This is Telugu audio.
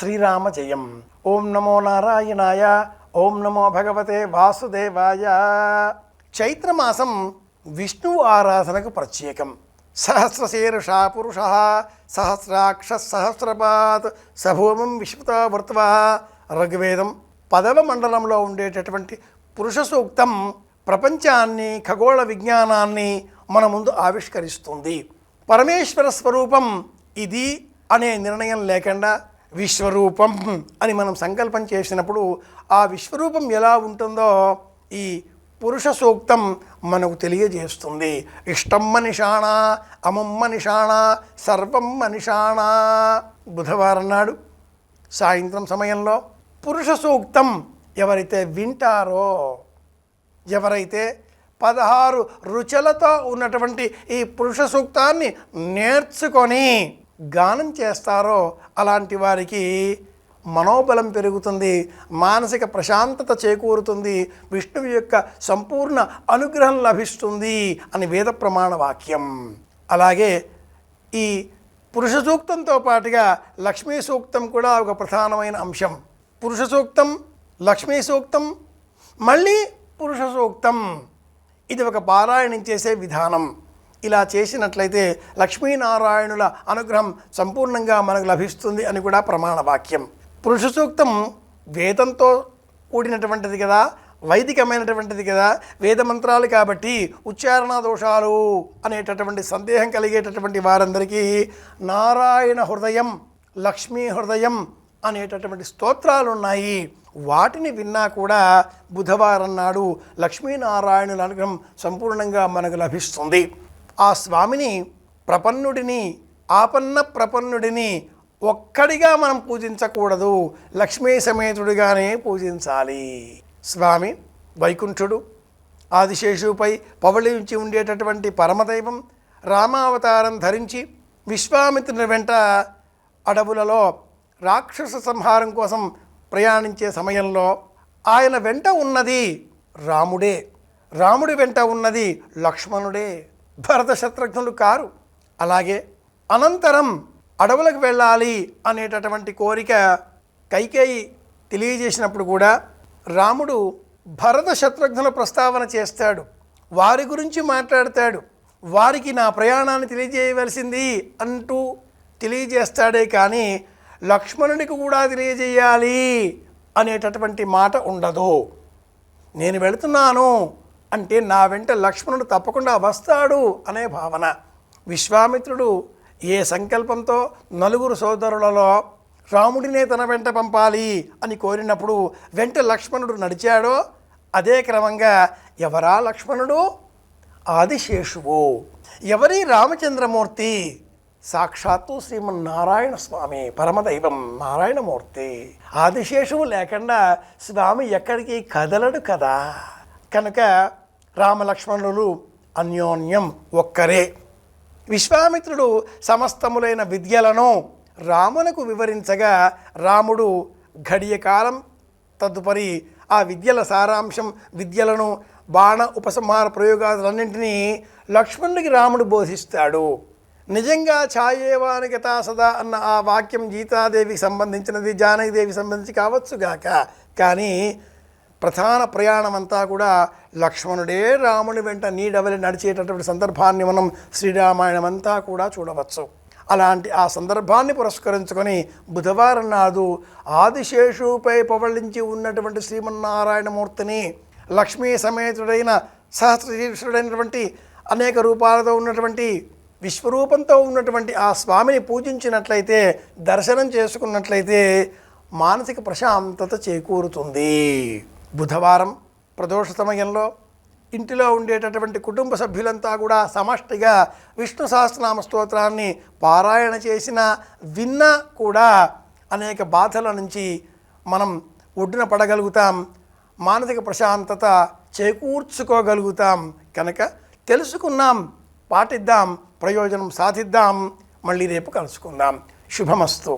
శ్రీరామ జయం ఓం నమో నారాయణాయ. ఓం నమో భగవతే వాసుదేవాయ. చైత్రమాసం విష్ణువు ఆరాధనకు ప్రత్యేకం. సహస్రశీర్షా పురుష సహస్రాక్ష సహస్రపాత్ సభూమం విశ్వత వర్తవ ఋగ్వేదం పదవ మండలంలో ఉండేటటువంటి పురుష సూక్తం ప్రపంచాన్ని ఖగోళ విజ్ఞానాన్ని మన ముందు ఆవిష్కరిస్తుంది. పరమేశ్వర స్వరూపం ఇది అనే నిర్ణయం లేకుండా విశ్వరూపం అని మనం సంకల్పం చేసినప్పుడు ఆ విశ్వరూపం ఎలా ఉంటుందో ఈ పురుష సూక్తం మనకు తెలియజేస్తుంది. ఇష్టం మనిషాణ అమం మనిషాణ సర్వం మనిషాణ. బుధవారం నాడు సాయంత్రం సమయంలో పురుష సూక్తం ఎవరైతే వింటారో ఎవరైతే పదహారు రుచులతో ఉన్నటువంటి ఈ పురుష సూక్తాన్ని నేర్చుకొని గానం చేస్తారో అలాంటి వారికి మనోబలం పెరుగుతుంది మానసిక ప్రశాంతత చేకూరుతుంది విష్ణువు యొక్క సంపూర్ణ అనుగ్రహం లభిస్తుంది అని వేద ప్రమాణ వాక్యం. అలాగే ఈ పురుష సూక్తంతో పాటుగా లక్ష్మీ సూక్తం కూడా ఒక ప్రధానమైన అంశం. పురుష సూక్తం లక్ష్మీ సూక్తం మళ్ళీ పురుష సూక్తం. ఇది ఒక పారాయణం చేసే విధానం. ఇలా చేసినట్లయితే లక్ష్మీనారాయణుల అనుగ్రహం సంపూర్ణంగా మనకు లభిస్తుంది అని కూడా ప్రమాణ వాక్యం. పురుష సూక్తం వేదంతో కూడినటువంటిది కదా వైదికమైనటువంటిది కదా వేదమంత్రాలు కాబట్టి ఉచ్చారణ దోషాలు అనేటటువంటి సందేహం కలిగేటటువంటి వారందరికీ నారాయణ హృదయం లక్ష్మీ హృదయం అనేటటువంటి స్తోత్రాలు ఉన్నాయి వాటిని విన్నా కూడా బుధవారం నాడు లక్ష్మీనారాయణుల అనుగ్రహం సంపూర్ణంగా మనకు లభిస్తుంది. ఆ స్వామిని ప్రపన్నుడిని ఆపన్న ప్రపన్నుడిని ఒక్కడిగా మనం పూజించకూడదు. లక్ష్మీ సమేతుడిగానే పూజించాలి. స్వామి వైకుంఠుడు ఆదిశేషుపై పవళించి ఉండేటటువంటి పరమదైవం రామావతారం ధరించి విశ్వామిత్రుని వెంట అడవులలో రాక్షస సంహారం కోసం ప్రయాణించే సమయంలో ఆయన వెంట ఉన్నది రాముడే. రాముడి వెంట ఉన్నది లక్ష్మణుడే. భరత శత్రుఘ్నులు కారు. అలాగే అనంతరం అడవులకు వెళ్ళాలి అనేటటువంటి కోరిక కైకేయి తెలియజేసినప్పుడు కూడా రాముడు భరత శత్రుఘ్నుల ప్రస్తావన చేస్తాడు. వారి గురించి మాట్లాడతాడు. వారికి నా ప్రయాణాన్ని తెలియజేయవలసింది అంటూ తెలియజేస్తాడే కానీ లక్ష్మణుడికి కూడా తెలియజేయాలి అనేటటువంటి మాట ఉండదు. నేను వెళుతున్నాను. అంటే నా వెంట లక్ష్మణుడు తప్పకుండా వస్తాడు అనే భావన. విశ్వామిత్రుడు ఏ సంకల్పంతో నలుగురు సోదరులలో రాముడినే తన వెంట పంపాలి అని కోరినప్పుడు వెంట లక్ష్మణుడు నడిచాడో అదే క్రమంగా ఎవరా లక్ష్మణుడు? ఆదిశేషువు. ఎవరి? రామచంద్రమూర్తి. సాక్షాత్తు శ్రీమన్నారాయణ స్వామి పరమదైవం నారాయణమూర్తి. ఆదిశేషువు లేకుండా స్వామి ఎక్కడికి కదలడు కదా. కనుక రామలక్ష్మణులు అన్యోన్యం ఒక్కరే. విశ్వామిత్రుడు సమస్తములైన విద్యలను రామునకు వివరించగా రాముడు ఘడియ కాలం తదుపరి ఆ విద్యల సారాంశం విద్యలను బాణ ఉపసంహార ప్రయోగాలన్నింటినీ లక్ష్మణుడికి రాముడు బోధిస్తాడు. నిజంగా ఛాయేవానికి సదా అన్న ఆ వాక్యం గీతాదేవికి సంబంధించినది జానకిదేవికి సంబంధించి కావచ్చుగాక కానీ ప్రధాన ప్రయాణం అంతా కూడా లక్ష్మణుడే రాముని వెంట నీడవలి నడిచేటటువంటి సందర్భాన్ని మనం శ్రీరామాయణం అంతా కూడా చూడవచ్చు. అలాంటి ఆ సందర్భాన్ని పురస్కరించుకొని బుధవారం నాడు ఆదిశేషుపై పవళించి ఉన్నటువంటి శ్రీమన్నారాయణమూర్తిని లక్ష్మీ సమేతుడైన సహస్రశీర్షుడైనటువంటి అనేక రూపాలతో ఉన్నటువంటి విశ్వరూపంతో ఉన్నటువంటి ఆ స్వామిని పూజించినట్లయితే దర్శనం చేసుకున్నట్లయితే మానసిక ప్రశాంతత చేకూరుతుంది. బుధవారం ప్రదోష సమయంలో ఇంటిలో ఉండేటటువంటి కుటుంబ సభ్యులంతా కూడా సమష్టిగా విష్ణు సహస్రనామ స్తోత్రాన్ని పారాయణ చేసిన విన్నా కూడా అనేక బాధల నుంచి మనం ఒడ్డున పడగలుగుతాం మానసిక ప్రశాంతత చేకూర్చుకోగలుగుతాం కనుక తెలుసుకున్నాం పాటిద్దాం ప్రయోజనం సాధిద్దాం. మళ్ళీ రేపు కలుసుకుందాం. శుభమస్తు.